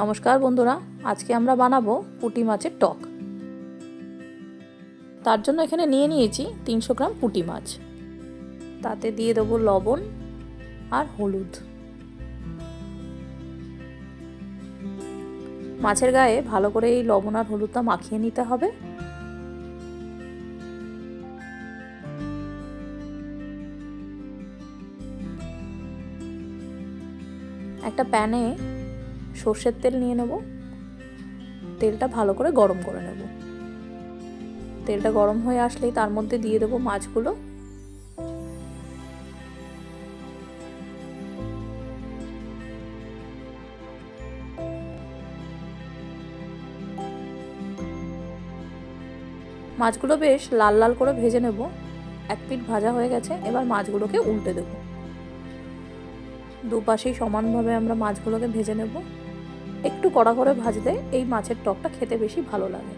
নমস্কার বন্ধুরা, আজকে আমরা বানাবো পুঁটি মাছের টক। তার জন্য এখানে নিয়ে নিয়েছি তিনশো গ্রাম পুঁটি মাছ। তাতে দিয়ে দেবো লবণ আর হলুদ। মাছের গায়ে ভালো করে এই লবণ আর হলুদটা মাখিয়ে নিতে হবে। একটা প্যানে সর্ষের তেল নিয়ে নেব। তেলটা ভালো করে গরম করে নেব। তেলটা গরম হয়ে আসলেই তার মধ্যে দিয়ে দেবো মাছগুলো। মাছগুলো বেশ লাল লাল করে ভেজে নেব। এক পিঠ ভাজা হয়ে গেছে, এবার মাছগুলোকে উল্টে দেব। দুপাশেই সমানভাবে আমরা মাছগুলোকে ভেজে নেব। একটু কড়া করে ভাজলে এই মাছের টকটা খেতে বেশি ভালো লাগে।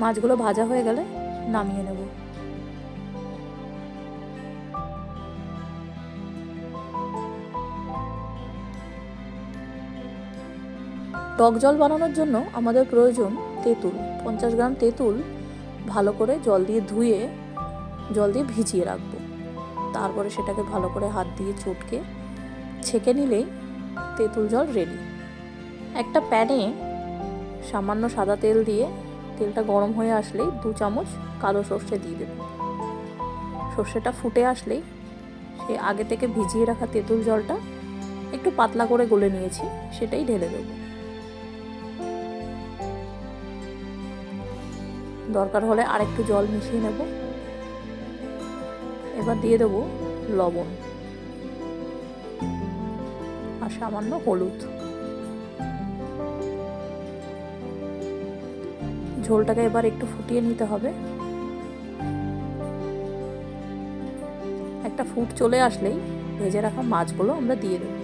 মাছগুলো ভাজা হয়ে গেলে নামিয়ে নেব। টক জল বানানোর জন্য আমাদের প্রয়োজন তেঁতুল। পঞ্চাশ গ্রাম তেঁতুল ভালো করে জল দিয়ে ধুয়ে, জল দিয়ে ভিজিয়ে রাখব। তারপরে সেটাকে ভালো করে হাত দিয়ে চটকে ছেঁকে নিলেই তেঁতুল জল রেডি একটা প্যানে সামান্য সাদা তেল দিয়ে তেলটা গরম হয়ে আসলেই দু চামচ কালো সর্ষে দিয়ে দেব। সর্ষেটা ফুটে আসলেই সে আগে থেকে ভিজিয়ে রাখা তেঁতুল জলটা একটু পাতলা করে গলে নিয়েছি, সেটাই ঢেলে দেবো। দরকার হলে আরেকটু জল মিশিয়ে নেব। এবার দিয়ে দেবো লবণ। আর সামান্য হলুদ। ঝোলটাকে এবার একটু ফুটিয়ে নিতে হবে। একটা ফুট চলে আসলেই ভেজে রাখা মাছগুলো আমরা দিয়ে দেবো।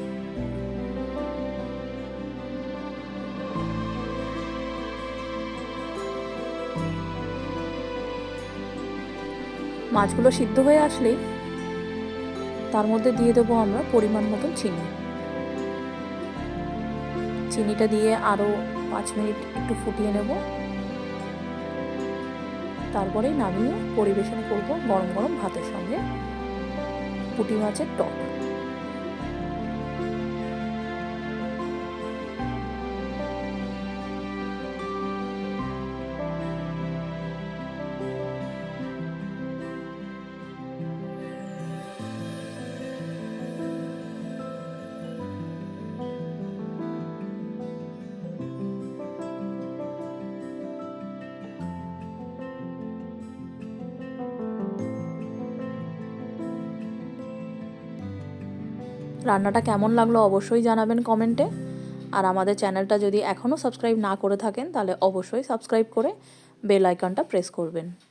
মাছগুলো সিদ্ধ হয়ে আসলেই তার মধ্যে দিয়ে দেবো আমরা পরিমাণ মতন চিনি। চিনিটা দিয়ে আরও পাঁচ মিনিট একটু ফুটিয়ে নেব। তারপরে নামিয়ে পরিবেশন করব গরম গরম ভাতের সঙ্গে পুঁটি মাছের টক। রান্নাটা কেমন লাগল অবশ্যই জানাবেন কমেন্টে। আর আমাদের চ্যানেলটা যদি এখনও সাবস্ক্রাইব না করে থাকেন, তাহলে অবশ্যই সাবস্ক্রাইব করে বেল আইকনটা প্রেস করবেন।